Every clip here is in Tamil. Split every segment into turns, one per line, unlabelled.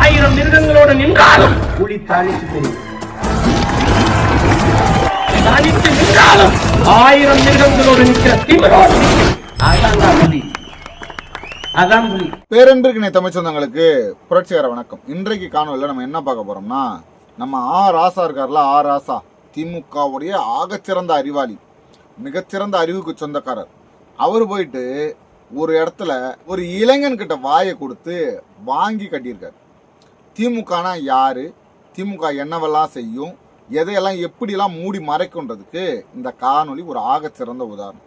ஆயிரம் மிருகங்களோடு நின்றாலும் புலி தாளித்து தெரியும் தனித்து நின்றாலும் ஆயிரம் மிருகங்களோடு நிற்கிற திமிரோடு நிற்கும். அதான் புலி. அதான் புலி.
பேரன்பிற்கினை தமிழ் சொந்தங்களுக்கு புரட்சிகர வணக்கம். இன்றைக்கு காணொலியில் நம்ம என்ன பார்க்க போறோம்னா நம்ம ஆ ராசா இருக்கார்ல ஆ ராசா திமுகவுடைய ஆகச்சிறந்த அறிவாளி மிகச்சிறந்த அறிவுக்கு சொந்தக்காரர். அவர் போயிட்டு ஒரு இடத்துல ஒரு இளைஞன் கிட்ட வாயை கொடுத்து வாங்கி கட்டியிருக்காரு. திமுகனா யாரு? திமுக என்னவெல்லாம் செய்யும்? எதையெல்லாம் எப்படிலாம் மூடி மறைக்குன்றதுக்கு இந்த காணொளி ஒரு ஆகச்சிறந்த உதாரணம்.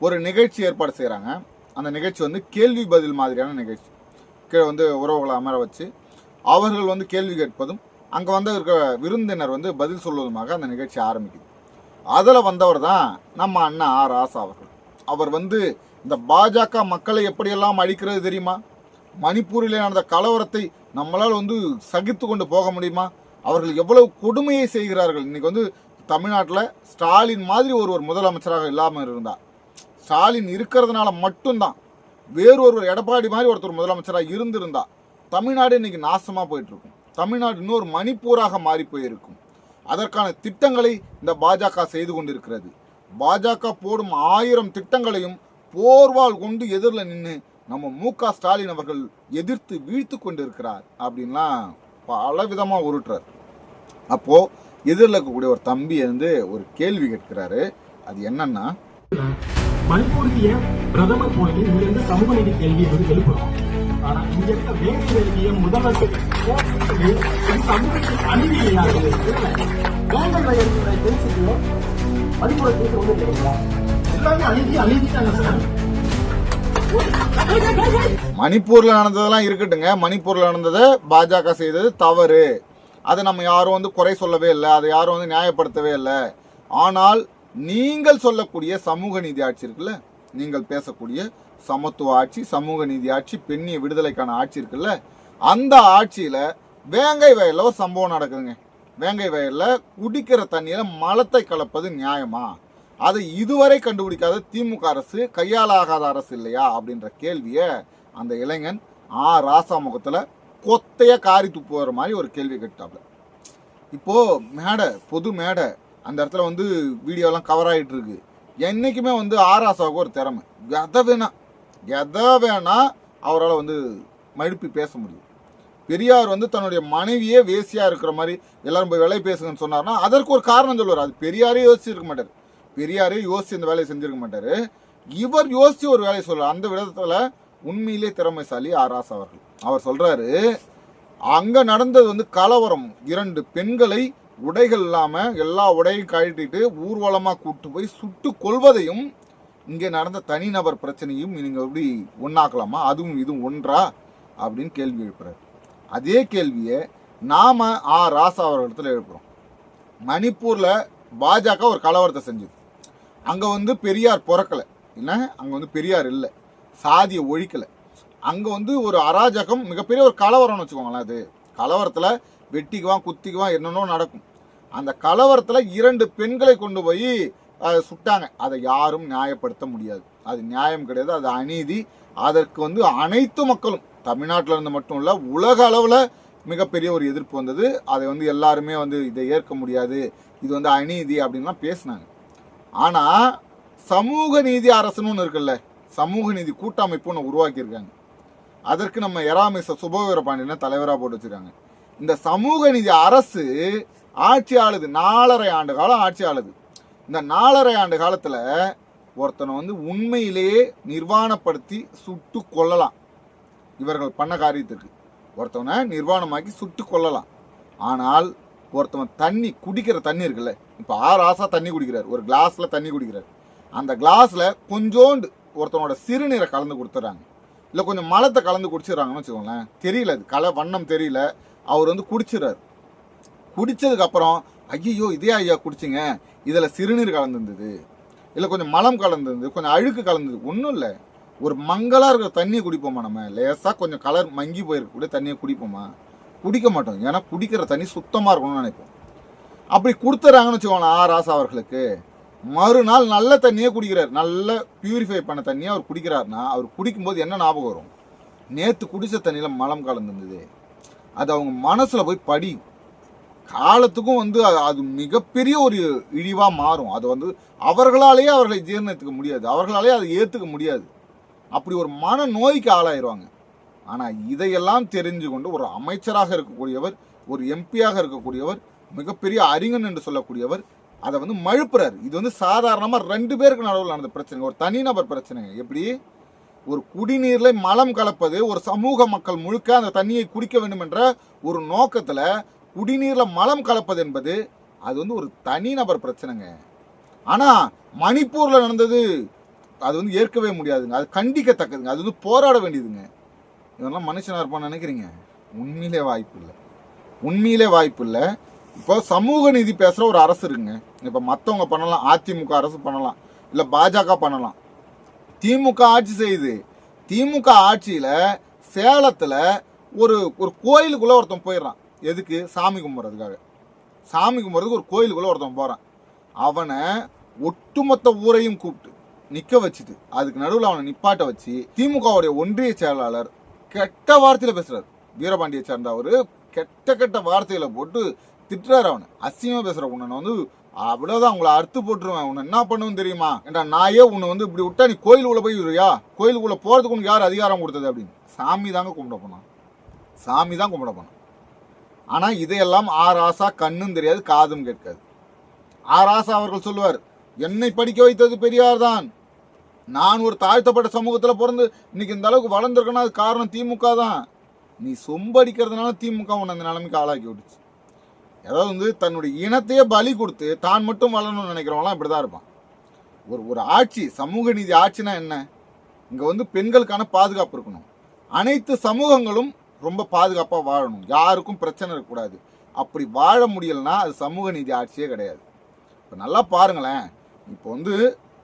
ஒரு நிகழ்ச்சி ஏற்பாடு செய்கிறாங்க அந்த நிகழ்ச்சி வந்து கேள்வி பதில் மாதிரியான நிகழ்ச்சி. கீழே வந்து உறவுகளை அமர வச்சு அவர்கள் வந்து கேள்வி கேட்பதும் அங்கே வந்து இருக்க விருந்தினர் வந்து பதில் சொல்வதுமாக அந்த நிகழ்ச்சி ஆரம்பிக்குது. அதில் வந்தவர் தான் நம்ம அண்ணா ஆர். ராசா அவர்கள். அவர் வந்து இந்த பாஜக மக்களை எப்படியெல்லாம் அழிக்கிறது தெரியுமா? மணிப்பூரில் நடந்த கலவரத்தை நம்மளால் வந்து சகித்து கொண்டு போக முடியுமா? அவர்கள் எவ்வளவு கொடுமையை செய்கிறார்கள்? இன்னைக்கு வந்து தமிழ்நாட்டில் ஸ்டாலின் மாதிரி ஒருவர் முதலமைச்சராக இல்லாமல் இருந்தார். ஸ்டாலின் இருக்கிறதுனால மட்டும்தான் வேறொருவர் எடப்பாடி மாதிரி ஒருத்தர் முதலமைச்சராக இருந்திருந்தா தமிழ்நாடு இன்றைக்கி நாசமாக போயிட்டுருக்கும். தமிழ்நாடு இன்னொரு மணிப்பூராக மாறி போயிருக்கும். அதற்கான திட்டங்களை இந்த பாஜக செய்து கொண்டிருக்கிறது. பாஜக போடும் ஆயிரம் திட்டங்களையும் போர்வால் கொண்டு எதிரில் நின்று நம்ம மு க. ஸ்டாலின் அவர்கள் எதிர்த்து வீழ்த்து கொண்டிருக்கிறார் அப்படின்லாம் பல விதமாக உருட்டுறார். அப்போது எதிரில் இருக்கக்கூடிய ஒரு தம்பி வந்து ஒரு கேள்வி கேட்கிறாரு. அது என்னன்னா
மணிப்பூருக்கு ஏன் பிரதமர் போனது இங்க சமூக நீதி கேள்வி வந்து எழுப்புறோம். ஆனா இங்க இருக்க வேலை வேலைய முதல்வர் போட்டது இது சமூகத்தின் அநீதி இல்லையா? வேங்கல் பேசிட்டு தெரிஞ்சுக்கோ பேச வந்து எல்லாமே அநீதி அநீதி தாங்க சார்.
மணிப்பூர்ல நடந்ததெல்லாம் இருக்கட்டுங்க மணிப்பூர்ல நடந்ததை பாஜக செய்தது தவறு. அதை நம்ம யாரும் வந்து குறை சொல்லவே இல்லை. அதை யாரும் வந்து நியாயப்படுத்தவே இல்லை. ஆனால் நீங்கள் சொல்லக்கூடிய சமூக நீதி ஆட்சி இருக்குல்ல நீங்கள் பேசக்கூடிய சமத்துவ ஆட்சி சமூக நீதி ஆட்சி பெண்ணிய விடுதலைக்கான ஆட்சி இருக்குல்ல அந்த ஆட்சியில வேங்கை வயல்ல ஒரு சம்பவம் நடக்குதுங்க. வேங்கை வயல்ல குடிக்கிற தண்ணியில மலத்தை கலப்பது நியாயமா? அதை இதுவரை கண்டுபிடிக்காத திமுக அரசு கையாளாகாத அரசு இல்லையா அப்படின்ற கேள்வியை அந்த இளைஞன் ஆ. ராசா முகத்தில் கொத்தைய காரி துப்புற மாதிரி ஒரு கேள்வி கேட்டாப்ல இப்போ மேடை பொது மேடை அந்த இடத்துல வந்து வீடியோலாம் கவர் ஆகிட்டு இருக்கு. என்றைக்குமே வந்து ஆராசாவுக்கு ஒரு திறமை. எதை வேணா எதை வேணா அவரால் வந்து மழுப்பி பேச முடியும். பெரியார் வந்து தன்னுடைய மனைவியே வேசியாக இருக்கிற மாதிரி எல்லாரும் போய் விலை பேசுங்கன்னு சொன்னார்னா அதற்கு ஒரு காரணம் சொல்லுவார். அது பெரியாரே யோசிச்சிருக்க மாட்டார். பெரியாரே யோசிச்சு இந்த வேலையை செஞ்சிருக்க மாட்டாரு. இவர் யோசிச்சு ஒரு வேலையை சொல்றார். அந்த விதத்துல உண்மையிலே திறமைசாலி ஆராஸ் அவர்கள். அவர் சொல்றாரு அங்க நடந்தது வந்து கலவரம். இரண்டு பெண்களை உடைகள் இல்லாம எல்லா உடையும் கழட்டிட்டு ஊர்வலமா கூட்டு போய் சுட்டு கொள்வதையும் இங்கே நடந்த தனிநபர் பிரச்சனையும் நீங்க எப்படி ஒன்றாக்கலாமா அதுவும் இதுவும் ஒன்றா? அப்படின்னு கேள்வி எழுப்புறாரு. அதே கேள்வியை நாம ஆ ராசா அவர்களிடத்தில் எழுப்புறோம். மணிப்பூர்ல பாஜக ஒரு கலவரத்தை செஞ்சது. அங்க வந்து பெரியார் பிறக்கல. என்ன? அங்க வந்து பெரியார் இல்லை. சாதியை ஒழிக்கல. அங்க வந்து ஒரு அராஜகம் மிகப்பெரிய ஒரு கலவரம்னு வச்சுக்கோங்களேன் அது. கலவரத்துல வெட்டிக்குவான் குத்திக்குவான் என்னென்னோ நடக்கும். அந்த கலவரத்தில் இரண்டு பெண்களை கொண்டு போய் சுட்டாங்க. அதை யாரும் நியாயப்படுத்த முடியாது. அது நியாயம் கிடையாது அது அநீதி. அதற்கு வந்து அனைத்து மக்களும் தமிழ்நாட்டில் இருந்து மட்டும் இல்லை உலக அளவில் மிகப்பெரிய ஒரு எதிர்ப்பு வந்தது. அதை வந்து எல்லாருமே வந்து இதை ஏற்க முடியாது. இது வந்து அநீதி அப்படின்லாம் பேசினாங்க. ஆனால் சமூக நீதி அரசுன்னு ஒன்று இருக்குல்ல சமூக நீதி கூட்டமைப்பு ஒன்று உருவாக்கியிருக்காங்க. அதற்கு நம்ம எராமிச சுபவீர பாண்டியனை தலைவராக போட்டு வச்சிருக்காங்க. இந்த சமூக நீதி அரசு ஆட்சி ஆளுது நாலரை ஆண்டு காலம் ஆட்சி ஆளுது இந்த நாலரை ஆண்டு காலத்தில் ஒருத்தனை வந்து உண்மையிலேயே நிர்வாணப்படுத்தி சுட்டு கொல்லலாம். இவர்கள் பண்ண காரியத்திற்கு ஒருத்தவனை நிர்வாணமாக்கி சுட்டு கொல்லலாம். ஆனால் ஒருத்தவன் தண்ணி குடிக்கிற தண்ணி இருக்குல்ல இப்போ ஆறு ஆசா தண்ணி குடிக்கிறார். ஒரு கிளாஸில் தண்ணி குடிக்கிறார். அந்த கிளாஸில் கொஞ்சோண்டு ஒருத்தனோட சிறுநீரை கலந்து கொடுத்துட்றாங்க. இல்லை கொஞ்சம் மலத்தை கலந்து குடிச்சிடுறாங்கன்னு வச்சுக்கோங்களேன். தெரியல அது கலை வண்ணம் தெரியல. அவர் வந்து குடிச்சிடுறாரு. குடித்ததுக்கப்புறம் ஐயோ இதே ஐயா குடிச்சிங்க. இதில் சிறுநீர் கலந்துருந்தது. இல்லை கொஞ்சம் மலம் கலந்துருந்தது. கொஞ்சம் அழுக்கு கலந்தது. ஒன்றும் இல்லை. ஒரு மங்களாக இருக்கிற தண்ணியை குடிப்போமா நம்ம? லேசாக கொஞ்சம் கலர் மங்கி போயிருக்கக்கூடிய தண்ணியை குடிப்போமா? குடிக்க மாட்டோம். ஏன்னா குடிக்கிற தண்ணி சுத்தமாக இருக்கணும்னு நினைப்போம். அப்படி கொடுத்துட்றாங்கன்னு வச்சுக்கோங்களேன் ஆ ராசா அவர்களுக்கு. மறுநாள் நல்ல தண்ணியே குடிக்கிறார். நல்ல பியூரிஃபை பண்ண தண்ணியை அவர் குடிக்கிறாருன்னா அவர் குடிக்கும்போது என்ன ஞாபகம் வரும்? நேற்று குடித்த தண்ணியில் மலம் கலந்துருந்தது அது அவங்க மனசில் போய் படி. காலத்துக்கும் வந்து அது- அது மிகப்பெரிய ஒரு இழிவாக மாறும். அது வந்து அவர்களாலேயே அவர்களை ஜீர்ணித்துக்க முடியாது. அவர்களாலேயே அதை ஏற்றுக்க முடியாது. அப்படி ஒரு மன நோய்க்கு ஆளாயிருவாங்க. ஆனால் இதையெல்லாம் தெரிஞ்சு கொண்டு ஒரு அமைச்சராக இருக்கக்கூடியவர் ஒரு எம்பியாக இருக்கக்கூடியவர் மிகப்பெரிய அறிஞன் என்று சொல்லக்கூடியவர் அதை வந்து மழுப்புறாரு. இது வந்து சாதாரணமாக ரெண்டு பேருக்கு நடுவில் நடந்த பிரச்சனை ஒரு தனிநபர் பிரச்சனை எப்படி? ஒரு குடிநீரில் மலம் கலப்பது ஒரு சமூக மக்கள் முழுக்க அந்த தண்ணியை குடிக்க வேண்டும் என்ற ஒரு நோக்கத்தில் குடிநீரில் மலம் கலப்பது என்பது அது வந்து ஒரு தனிநபர் பிரச்சனைங்க. ஆனால் மணிப்பூரில் நடந்தது அது வந்து ஏற்கவே முடியாதுங்க. அது கண்டிக்கத்தக்கதுங்க. அது வந்து போராட வேண்டியதுங்க. இதெல்லாம் மனுஷனாக இருப்பான்னு நினைக்கிறீங்க? உண்மையிலே வாய்ப்பு இல்லை. உண்மையிலே வாய்ப்பு இல்லை. இப்போ சமூக நீதி பேசுகிற ஒரு அரசு இருக்குங்க இப்போ மற்றவங்க பண்ணலாம் அதிமுக அரசு பண்ணலாம் இல்லை பாஜக பண்ணலாம். திமுக ஆட்சி செய்யுது. திமுக ஆட்சியில் சேலத்தில் ஒரு ஒரு கோயிலுக்குள்ளே ஒருத்தன் போயிடுறான். எதுக்கு? சாமி கும்பிட்றதுக்காக. சாமி கும்பிட்றதுக்கு ஒரு கோயிலுக்குள்ளே ஒருத்தன் போகிறான் அவனை ஒட்டுமொத்த ஊரையும் கூப்பிட்டு நிற்க வச்சுட்டு அதுக்கு நடுவில் அவனை நிப்பாட்ட வச்சு திமுகவுடைய ஒன்றிய செயலாளர் கெட்ட வார்த்தையில் பேசுகிறார் வீரபாண்டியை சேர்ந்த அவர் கெட்ட கெட்ட வார்த்தையில் போட்டு திட்டுறாரு அவனை. அசிங்கமா பேசுற உன்னை வந்து அவ்வளவுதான் உங்களை அறுத்து போட்டுருவேன். உன்னை என்ன பண்ணுவேன்னு தெரியுமா? ஏன்டா நாயே உன்னை வந்து இப்படி விட்டா நீ கோயிலுக்குள்ள போய் விடுறியா கோயிலுக்குள்ள போறதுக்கு உனக்கு யார் அதிகாரம் கொடுத்தது அப்படின்னு. சாமி தாங்க கும்பிட போனான். சாமி தான் கும்பிட போனான். ஆனா இதையெல்லாம் ஆர் ஆசா கண்ணும் தெரியாது காதும் கேட்காது. ஆராசா ஆசா அவர்கள் சொல்லுவார் என்னை படிக்க வைத்தது பெரியார் தான் நான் ஒரு தாழ்த்தப்பட்ட சமூகத்துல பிறந்து இன்னைக்கு இந்த அளவுக்கு வளர்ந்துருக்கேன்னா அது காரணம் திமுக தான் நீ சொம்படிக்கிறதுனால திமுக உன்னை அந்த நிலைமைக்கு ஆளாக்கி விட்டுச்சு. அதாவது வந்து தன்னுடைய இனத்தையே பலி கொடுத்து தான் மட்டும் வளரணும்னு நினைக்கிறவங்களாம் இப்படிதான் இருப்பான். ஒரு ஒரு ஆட்சி சமூக நீதி ஆட்சினா என்ன? இங்க வந்து பெண்களுக்கான பாதுகாப்பு இருக்கணும். அனைத்து சமூகங்களும் ரொம்ப பாதுகாப்பாக வாழணும். யாருக்கும் பிரச்சனை இருக்கக்கூடாது. அப்படி வாழ முடியலன்னா அது சமூக நீதி ஆட்சியே கிடையாது. இப்போ நல்லா பாருங்களேன். இப்போ வந்து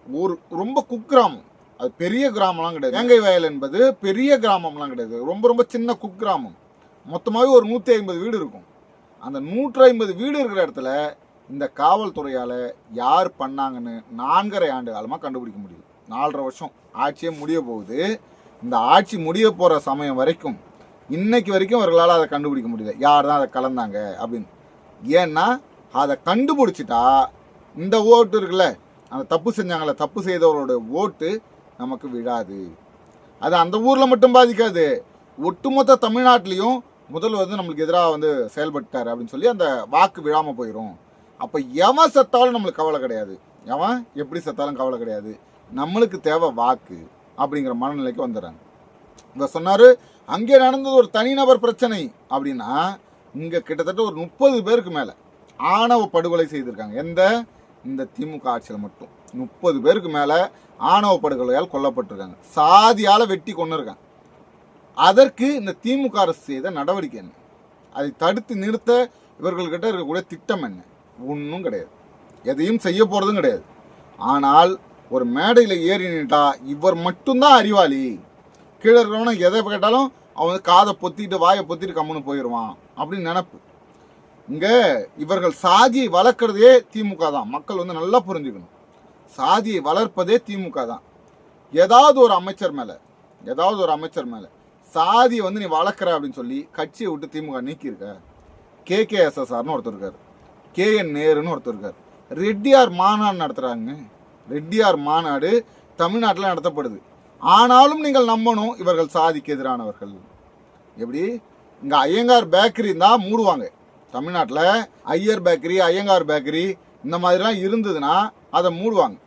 ஒரு ரொம்ப குக்கிராமம். அது பெரிய கிராமம்லாம் கிடையாது. வேங்கை வயல் என்பது பெரிய கிராமம்லாம் கிடையாது. ரொம்ப ரொம்ப சின்ன குக்கிராமம். மொத்தமாகவே ஒரு நூற்றி ஐம்பது வீடு இருக்கும். அந்த நூற்றி ஐம்பது வீடு இருக்கிற இடத்துல இந்த காவல்துறையால் யார் பண்ணாங்கன்னு நான்கரை ஆண்டு காலமாக கண்டுபிடிக்க முடியுது நாலரை வருஷம் ஆட்சியே முடிய போகுது. இந்த ஆட்சி முடிய போகிற சமயம் வரைக்கும் இன்னைக்கு வரைக்கும் அவர்களால் அதை கண்டுபிடிக்க முடியல. யார் தான் அதை கலந்தாங்க அப்படின்னு. ஏன்னா அதை கண்டுபிடிச்சிட்டா இந்த ஓட்டு இருக்குல்ல அந்த தப்பு செஞ்சாங்கள தப்பு செய்தவரோட ஓட்டு நமக்கு விழாது. அது அந்த ஊரில் மட்டும் பாதிக்காது. ஒட்டுமொத்த தமிழ்நாட்டிலையும் முதல்வர் வந்து நம்மளுக்கு எதிராக வந்து செயல்பட்டார் அப்படின்னு சொல்லி அந்த வாக்கு விழாமல் போயிடும் அப்போ எவன் செத்தாலும் நம்மளுக்கு கவலை கிடையாது. எவன் எப்படி செத்தாலும் கவலை கிடையாது. நம்மளுக்கு தேவை வாக்கு அப்படிங்கிற மனநிலைக்கு வந்துடுறாங்க. இவர் சொன்னார் அங்கே நடந்தது ஒரு தனிநபர் பிரச்சனை அப்படின்னா இங்கே கிட்டத்தட்ட ஒரு முப்பது பேருக்கு மேலே ஆணவ படுகொலை செய்திருக்காங்க. எந்த? இந்த திமுக ஆட்சியில் மட்டும். முப்பது பேருக்கு மேலே ஆணவ படுகொலையால் கொல்லப்பட்டிருக்காங்க. சாதியால் வெட்டி கொண்டு இருக்காங்க அதற்கு இந்த திமுக அரசு செய்த நடவடிக்கை என்ன? அதை தடுத்து நிறுத்த இவர்கள்கிட்ட இருக்கக்கூடிய திட்டம் என்ன? ஒன்றும் கிடையாது. எதையும் செய்ய போகிறதும் கிடையாது. ஆனால் ஒரு மேடையில் ஏறி நின்றா இவர் மட்டும்தான் அறிவாளி. கீழே இருக்கிறவன எதை கேட்டாலும் அவன் வந்து காதை பொத்திட்டு வாயை பொத்திட்டு கம்முன்னு போயிடுவான் அப்படின்னு நினப்பு. இங்கே இவர்கள் சாதியை வளர்க்குறதே திமுக தான். மக்கள் வந்து நல்லா புரிஞ்சுக்கணும். சாதியை வளர்ப்பதே திமுக தான். ஏதாவது ஒரு அமைச்சர் மேலே ஏதாவது ஒரு அமைச்சர் மேலே சாதியை வந்து நீ வளர்க்குற அப்படின்னு சொல்லி கட்சியை விட்டு திமுக நீக்கியிருக்க. கேகேஎஸ்எஸ்ஆர்னு ஒருத்தர் இருக்கார். கே என் நேருன்னு ஒருத்தர் இருக்கார். ரெட்டியார் மாநாடு நடத்துகிறாங்க ரெட்டியார் மாநாடு தமிழ்நாட்டில் நடத்தப்படுது. ஆனாலும் நீங்கள் நம்பணும் இவர்கள் சாதிக்கு எதிரானவர்கள். எப்படி? இங்கே ஐயங்கார் பேக்கரி தான் மூடுவாங்க. தமிழ்நாட்டில் ஐயர் பேக்கரி ஐயங்கார் பேக்கரி இந்த மாதிரிலாம் இருந்ததுன்னா அதை மூடுவாங்க.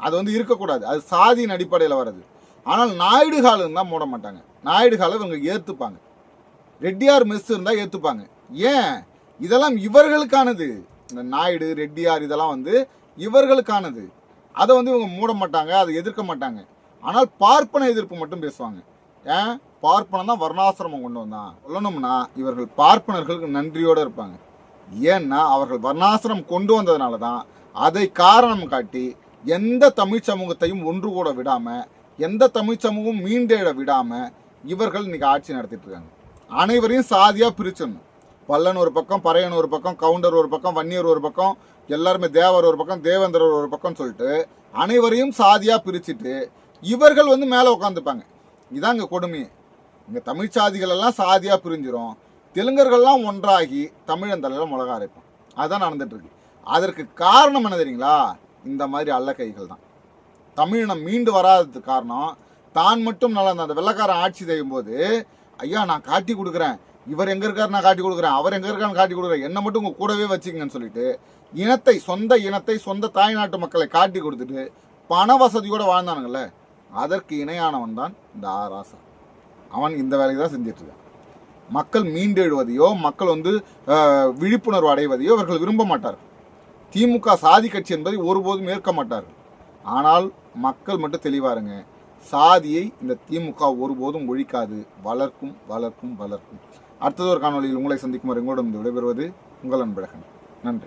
அது வந்து இருக்கக்கூடாது. அது சாதியின் அடிப்படையில் வர்றது. ஆனால் நாயுடு ஹால் இருந்தால் மூட மாட்டாங்க. நாயுடு ஹாலை இவங்க ஏற்றுப்பாங்க ரெட்டியார் மெஸ் இருந்தால் ஏற்றுப்பாங்க ஏன்? இதெல்லாம் இவர்களுக்கானது. இந்த நாயுடு ரெட்டியார் இதெல்லாம் வந்து இவர்களுக்கானது. அதை வந்து இவங்க மூட மாட்டாங்க அதை எதிர்க்க மாட்டாங்க. ஆனால் பார்ப்பன எதிர்ப்பு மட்டும் பேசுவாங்க. ஏன்? பார்ப்பனம் தான் வர்ணாசிரமம் கொண்டு வந்தான். சொல்லணும்னா இவர்கள் பார்ப்பனர்களுக்கு நன்றியோடு இருப்பாங்க. ஏன்னா அவர்கள் வர்ணாசிரமம் கொண்டு வந்ததுனால தான் அதை காரணம் காட்டி எந்த தமிழ் சமூகத்தையும் ஒன்று கூட விடாமல் எந்த தமிழ் சமூகம் மீண்டேட விடாமல் இவர்கள் இன்றைக்கி ஆட்சி நடத்திட்டு இருக்காங்க அனைவரையும் சாதியாக பிரிச்சிடணும். பல்லன் ஒரு பக்கம் பறையன் ஒரு பக்கம் கவுண்டர் ஒரு பக்கம் வன்னியர் ஒரு பக்கம் எல்லாருமே தேவர் ஒரு பக்கம் தேவேந்திரர் ஒரு பக்கம் சொல்லிட்டு அனைவரையும் சாதியாக பிரிச்சுட்டு இவர்கள் வந்து மேலே உட்காந்துப்பாங்க இதான் இங்கே கொடுமையே. இங்கே தமிழ் சாதிகளெல்லாம் எல்லாம் பிரிஞ்சிடும் தெலுங்கர்கள்லாம் ஒன்றாகி தமிழன் தலையில் மிளகா அரைப்போம். அதான் நடந்துட்டுருக்கு. அதற்கு காரணம் என்ன தெரியுங்களா? இந்த மாதிரி அல்ல கைகள் தான் தமிழினம் மீண்டு வராததுக்கு காரணம் தான் மட்டும் நல்லா அந்த வெள்ளக்காரன் ஆட்சி செய்யும் போது ஐயா நான் காட்டி கொடுக்குறேன். இவர் எங்கே இருக்காரு? நான் காட்டி கொடுக்குறேன். அவர் எங்கே இருக்காருன்னு காட்டி கொடுக்குறேன். என்னை மட்டும் உங்கள் கூடவே வச்சுக்கங்கன்னு சொல்லிட்டு இனத்தை சொந்த இனத்தை சொந்த தாய்நாட்டு மக்களை காட்டி கொடுத்துட்டு பண வசதியோடு வாழ்ந்தானுங்கல்ல அதற்கு இணையானவன் தான் இந்த ஆர். ராசா அவன் இந்த வேலையை தான் செஞ்சுட்டு இருக்கான். மக்கள் மீண்டெழுவதையோ மக்கள் வந்து விழிப்புணர்வு அடைவதையோ இவர்கள் விரும்ப மாட்டார்கள். திமுக சாதி கட்சி என்பதை ஒருபோதும் ஏற்க மாட்டார்கள். ஆனால் மக்கள் மட்டும் தெளிவாருங்க. சாதியை இந்த திமுக ஒருபோதும் ஒழிக்காது. வளர்க்கும் வளர்க்கும் வளர்க்கும். அடுத்தது ஒரு காணொளியில் உங்களை சந்திக்கும் வரை உங்களிடம் விடைபெறுவது உங்கள் அன்பழகன். நன்றி.